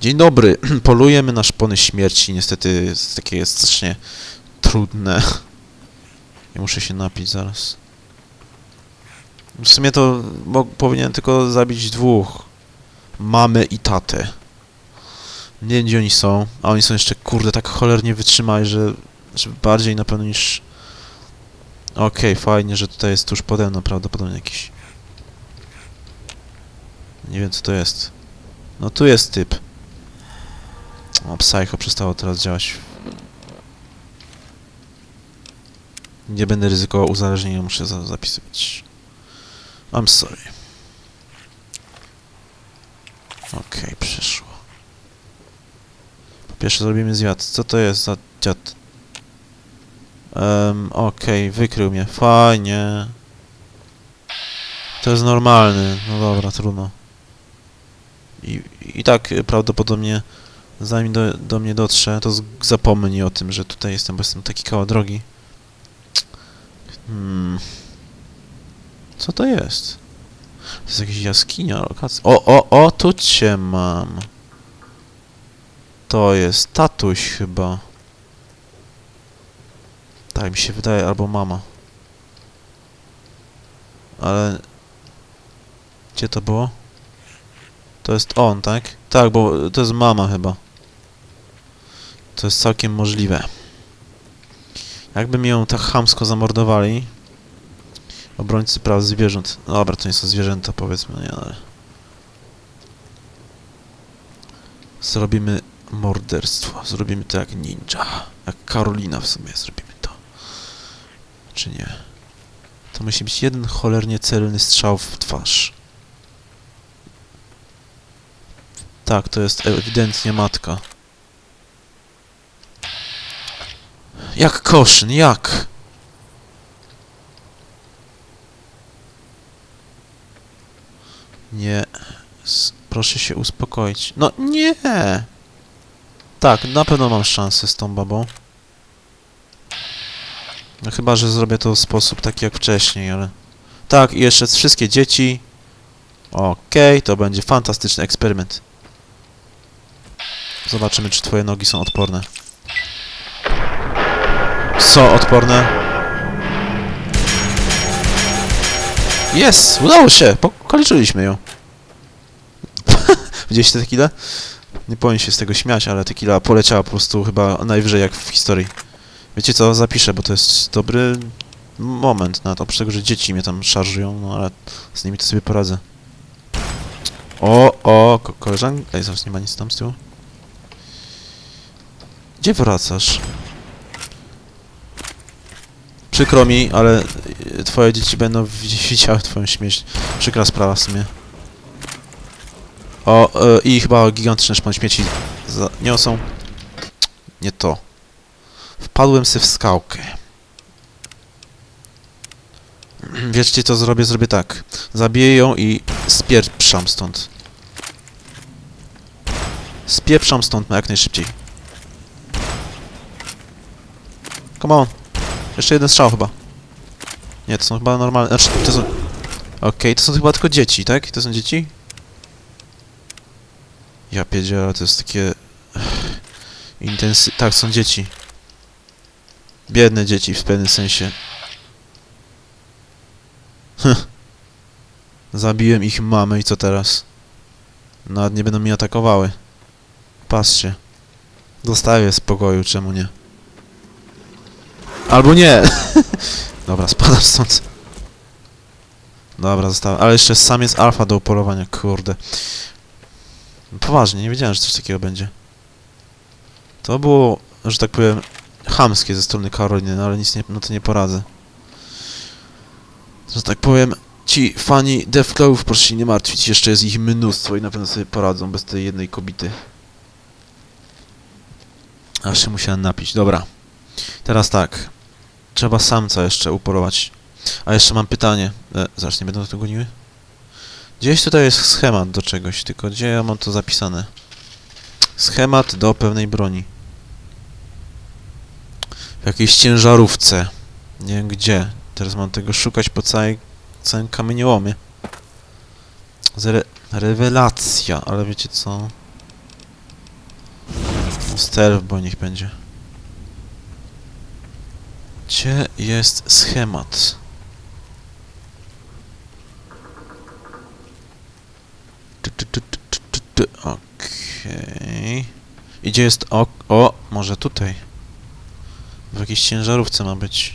Dzień dobry. Polujemy na szpony śmierci. Niestety jest takie jest strasznie trudne. Ja muszę się napić zaraz. W sumie to powinien tylko zabić dwóch. Mamę i tatę. Nie wiem gdzie oni są, a oni są jeszcze kurde tak cholernie wytrzymali, że, że bardziej na pewno niż... Okej, fajnie, że tutaj jest tuż pode mną prawdopodobnie jakiś... Nie wiem co to jest. No tu jest typ. O, Psycho przestało teraz działać. Nie będę ryzykował uzależnienia, muszę za zapisywać. I'm sorry. Okej, przyszło. Po pierwsze zrobimy zwiat. Co to jest za dziad? Um, wykrył mnie. Fajnie. To jest normalny. No dobra, trudno. I, i tak y, prawdopodobnie zanim do, do mnie dotrze, to z- zapomni o tym, że tutaj jestem, bo jestem taki kawał drogi. Hmm. Co to jest? To jest jakaś jaskinia, lokacja. O, o, o, tu cię mam. To jest tatuś chyba. Tak mi się wydaje, albo mama. Ale... Gdzie to było? To jest on, tak? Tak, bo to jest mama chyba. To jest całkiem możliwe. Jakby mi ją tak chamsko zamordowali. Obrońcy praw zwierząt. No Dobra, to nie są zwierzęta, powiedzmy, nie, ale... Zrobimy morderstwo. Zrobimy to jak ninja. Jak Karolina w sumie zrobimy to. Czy nie? To musi być jeden cholernie celny strzał w twarz. Tak, to jest ewidentnie matka. Jak koszyn, jak? Nie. Proszę się uspokoić. No nie! Tak, na pewno mam szansę z tą babą. No chyba, że zrobię to w sposób taki jak wcześniej, ale... Tak, i jeszcze wszystkie dzieci. Okej, to będzie fantastyczny eksperyment. Zobaczymy, czy twoje nogi są odporne. Są odporne. Jest! Udało się! Pokaliczyliśmy ją. Widzieliście tequilę? Nie powinien się z tego śmiać, ale tequila poleciała po prostu chyba najwyżej jak w historii. Wiecie co? Zapiszę, bo to jest dobry moment na to. Oprócz tego, że dzieci mnie tam szarżują, no ale z nimi to sobie poradzę. O, o, ko koleżanka... Ej, zaraz nie ma nic tam z tyłu. Gdzie wracasz? Przykro mi, ale y, twoje dzieci będą wi- widziały twoją śmierć. Przykra sprawa w sumie. O, y, i chyba gigantyczne szpon śmieci za niosą. Nie to. Wpadłem sobie w skałkę. Wiecie co zrobię? Zrobię tak. Zabiję ją i spieprzam stąd. Spieprzam stąd jak najszybciej. Come on. Jeszcze jeden strzał chyba. Nie, to są chyba normalne. Znaczy, to są... Okej, to są chyba tylko dzieci, tak? To są dzieci? Ja pierdzielę, to jest takie... Intensy... Tak, są dzieci. Biedne dzieci w pewnym sensie. Zabiłem ich mamę i co teraz? Nawet nie będą mnie atakowały. Patrzcie. Dostaję spokoju, czemu nie? Albo nie! Dobra, spadam stąd. Dobra, zostałem. Ale jeszcze sam jest alfa do upolowania, kurde. Poważnie, nie wiedziałem, że coś takiego będzie. To było, że tak powiem, chamskie ze strony Karoliny, no ale nic nie, no to nie poradzę. Że tak powiem, ci fani Deathclawów proszę się nie martwić, jeszcze jest ich mnóstwo i na pewno sobie poradzą bez tej jednej kobity. Aż się musiałem napić, dobra. Teraz tak. Trzeba samca jeszcze upolować. A jeszcze mam pytanie. E, zaraz, nie będą to goniły? Gdzieś tutaj jest schemat do czegoś, tylko gdzie ja mam to zapisane? Schemat do pewnej broni. W jakiejś ciężarówce. Nie wiem gdzie. Teraz mam tego szukać po całej, całym kamieniołomie. Zre rewelacja, ale wiecie co? Stealth, bo niech będzie. Gdzie jest schemat? Okej. I gdzie jest o... O, może tutaj. W jakiejś ciężarówce ma być.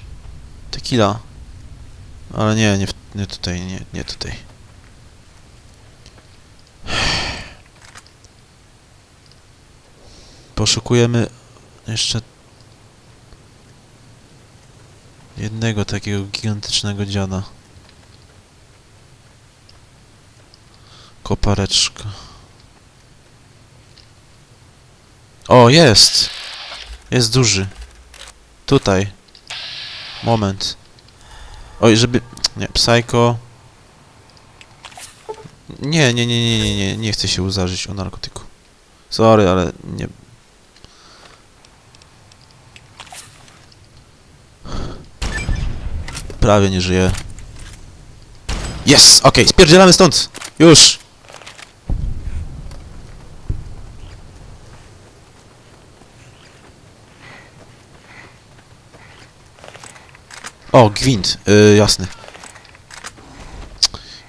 Tequila. Ale nie, nie, nie tutaj, nie, nie tutaj. Poszukujemy jeszcze jednego takiego gigantycznego dziada. Kopareczka. O, jest! Jest duży. Tutaj. Moment. Oj, żeby... Nie, Psycho... Nie, nie, nie, nie, nie, nie, nie chcę się uzarzyć o narkotyku. Sorry, ale nie... Prawie nie żyję. Jest! Okej, spierdzielamy stąd! Już! O, gwint, yy, jasny.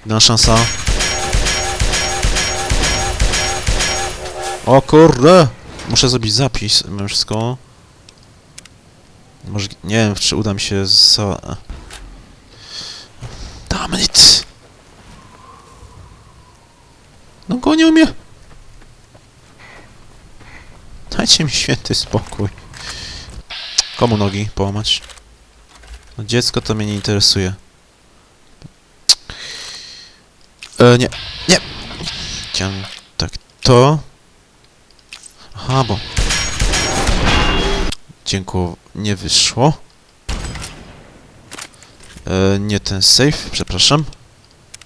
Jedna szansa. O kurde! Muszę zrobić zapis wszystko. Może, nie wiem, czy uda mi się za... Damn it! No gonią mnie! Dajcie mi święty spokój. Komu nogi połamać? No dziecko to mnie nie interesuje. E, nie, nie. Chciałem tak to. Aha, bo... Dziękuję, nie wyszło. E, nie ten save, przepraszam.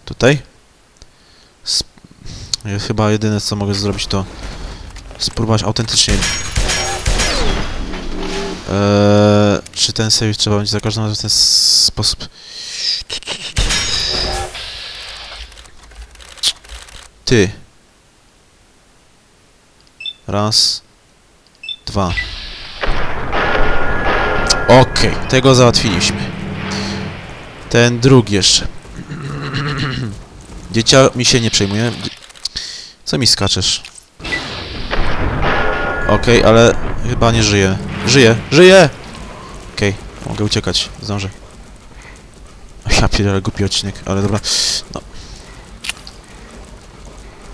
Tutaj. Sp ja chyba jedyne co mogę zrobić to spróbować autentycznie Eee, czy ten save trzeba będzie za każdym razem w ten sposób... Ty. Raz. Dwa. Okej, tego załatwiliśmy. Ten drugi jeszcze. Dziecia mi się nie przejmuje. Co mi skaczesz? Okej, ale chyba nie żyje. Żyje, żyje! Okej, mogę uciekać, zdążę. Ja pierdolę, głupi odcinek, ale dobra. No.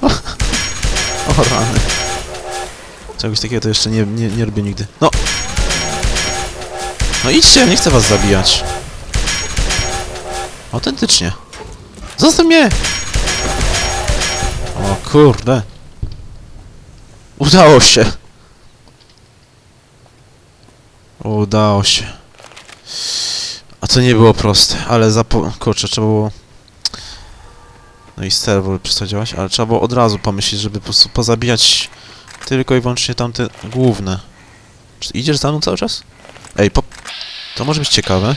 O, rany. Czegoś takiego to jeszcze nie, nie, nie robię nigdy. No! No idźcie, nie chcę was zabijać. Autentycznie. Zostaw mnie! O kurde. Udało się. Udało się. A to nie było proste, ale zapo... Kurczę, trzeba było... No i serwer przestał ale trzeba było od razu pomyśleć, żeby po prostu pozabijać tylko i wyłącznie tamte główne. Czy idziesz za mną cały czas? Ej, po... To może być ciekawe.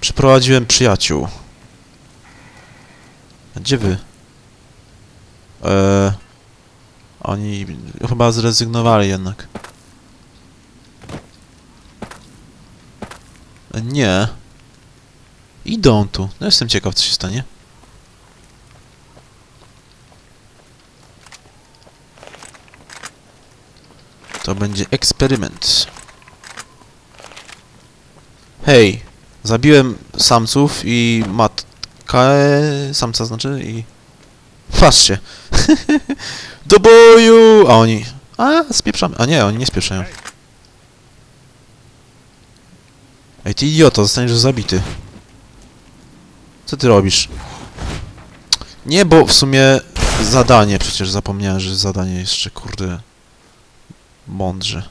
Przyprowadziłem przyjaciół. Gdzie wy? Eee... Oni chyba zrezygnowali jednak. Nie. Idą tu. No jestem ciekaw, co się stanie. To będzie eksperyment. Hej, zabiłem samców i matkę samca znaczy i... Patrzcie. Do boju! A oni... A, spieprzamy. A nie, oni nie spieprzają. Ej, ty idioto, zostaniesz zabity. Co ty robisz? Nie, bo w sumie zadanie, przecież zapomniałem, że zadanie jeszcze, kurde... Mądrze.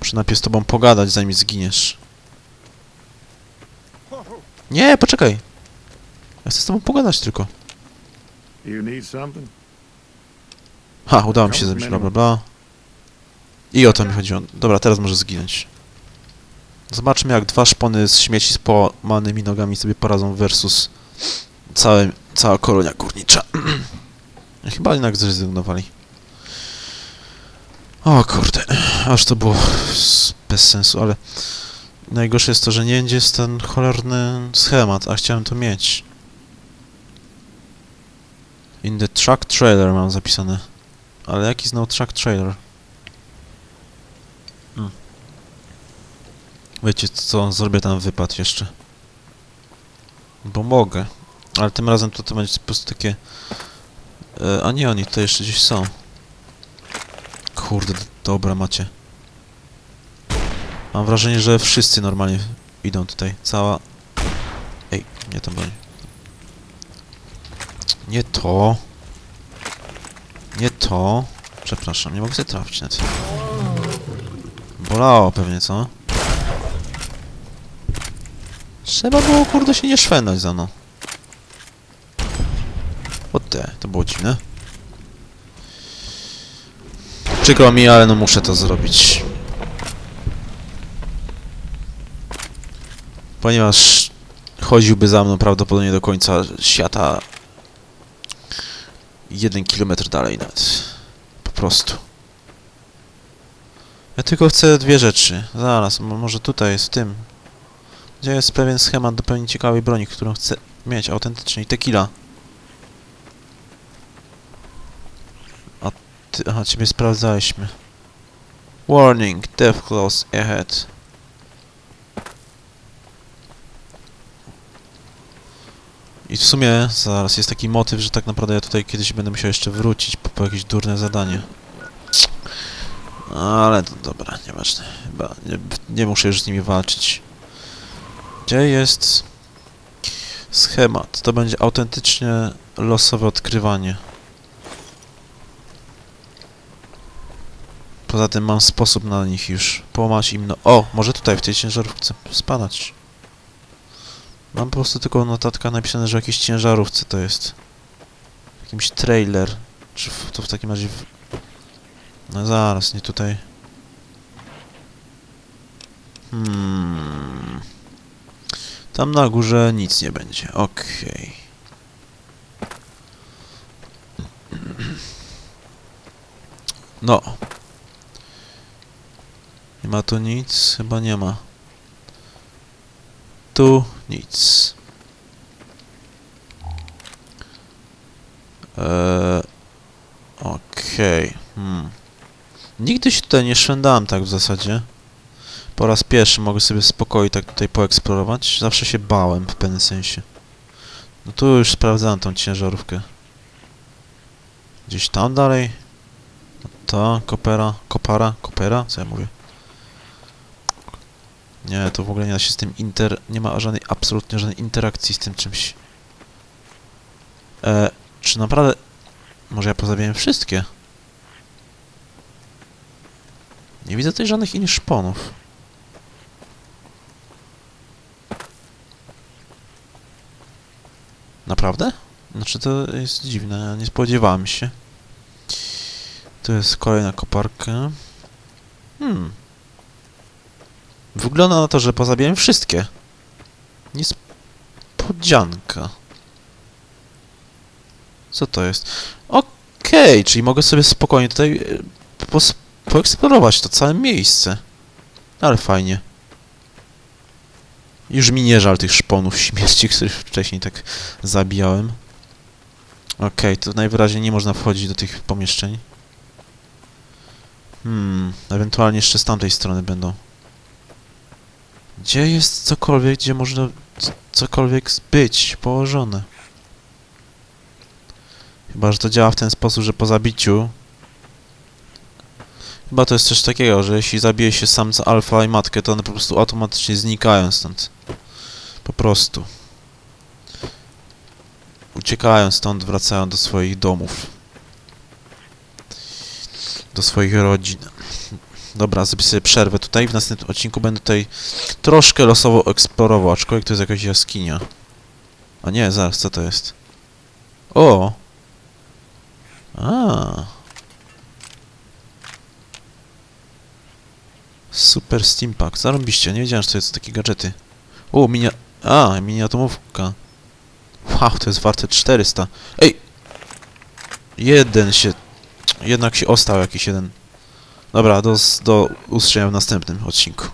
Muszę najpierw z tobą pogadać, zanim zginiesz. Nie, poczekaj. Ja chcę z tobą pogadać tylko. You need something? Ha, udało mi się zabić, bla bla bla. I o to mi chodziło. Dobra, teraz może zginąć. Zobaczmy jak dwa szpony z śmieci z połamanymi nogami sobie poradzą versus całe, cała kolonia górnicza. Chyba jednak zrezygnowali. O kurde, aż to było bez sensu, ale najgorsze jest to, że nie jest ten cholerny schemat, a chciałem to mieć. In the truck trailer mam zapisane. Ale jaki znowu truck trailer? Hmm. Wiecie co, zrobię tam wypad jeszcze. Bo mogę. Ale tym razem to, to będzie po prostu takie... E, a nie, oni tutaj jeszcze gdzieś są. Kurde, dobra macie. Mam wrażenie, że wszyscy normalnie idą tutaj. Cała... Ej, nie to broń. Nie to. Nie to. Przepraszam, nie mogę sobie trafić na to. Bolało pewnie, co? Trzeba było, kurde, się nie szwendać za mną. O te, to było dziwne. Przykro mi, ale no muszę to zrobić. Ponieważ chodziłby za mną prawdopodobnie do końca świata jeden kilometr dalej nawet. Po prostu. Ja tylko chcę dwie rzeczy. Zaraz, mo- może tutaj jest w tym. Gdzie jest pewien schemat do pewnej ciekawej broni, którą chcę mieć autentycznie. Tequila. A ty, aha, ciebie sprawdzaliśmy. Warning, death clause ahead. I w sumie zaraz jest taki motyw, że tak naprawdę ja tutaj kiedyś będę musiał jeszcze wrócić po, po jakieś durne zadanie. Ale to dobra, nieważne. Chyba nie, nie muszę już z nimi walczyć. Gdzie jest schemat? To będzie autentycznie losowe odkrywanie. Poza tym mam sposób na nich już. Połamać im no... O! Może tutaj w tej ciężarówce spadać. Mam po prostu tylko notatka napisane, że w jakiejś ciężarówce to jest. Jakimś trailer. Czy w, to w takim razie... W... No zaraz, nie tutaj. Hmm. Tam na górze nic nie będzie. Okej. No. Nie ma tu nic? Chyba nie ma. Tu nic. Eee, Okej. Hmm. Nigdy się tutaj nie szwendałem tak w zasadzie. Po raz pierwszy mogę sobie spokojnie tak tutaj poeksplorować. Zawsze się bałem w pewnym sensie. No tu już sprawdzałem tą ciężarówkę. Gdzieś tam dalej. To, kopera, kopara, kopera? Co ja mówię? Nie, to w ogóle nie da się z tym inter... Nie ma żadnej, absolutnie żadnej interakcji z tym czymś. E, czy naprawdę... Może ja pozabijałem wszystkie? Nie widzę tutaj żadnych innych szponów. Naprawdę? Znaczy to jest dziwne, nie spodziewałem się. Tu jest kolejna koparka. Hmm. Wygląda na to, że pozabijałem wszystkie. Niespodzianka. Co to jest? Okej, czyli mogę sobie spokojnie tutaj e, pos- poeksplorować to całe miejsce. Ale fajnie. Już mi nie żal tych szponów śmierci, których wcześniej tak zabijałem. Okej, to najwyraźniej nie można wchodzić do tych pomieszczeń. Hmm, ewentualnie jeszcze z tamtej strony będą. Gdzie jest cokolwiek, gdzie można cokolwiek być położone? Chyba, że to działa w ten sposób, że po zabiciu... Chyba to jest coś takiego, że jeśli zabije się samca alfa i matkę, to one po prostu automatycznie znikają stąd. Po prostu. Uciekają stąd, wracają do swoich domów. Do swoich rodzin. Dobra, zrobię sobie przerwę tutaj. W następnym odcinku będę tutaj troszkę losowo eksplorował, aczkolwiek to jest jakaś jaskinia. A nie, zaraz, co to jest? O! A. Super Steampack. Zarąbiście, nie wiedziałem, że to jest takie gadżety. O, minia... A, mini atomówka. Wow, to jest warte 400. Ej! Jeden się... Jednak się ostał jakiś jeden. Dobra, do, do usłyszenia w następnym odcinku.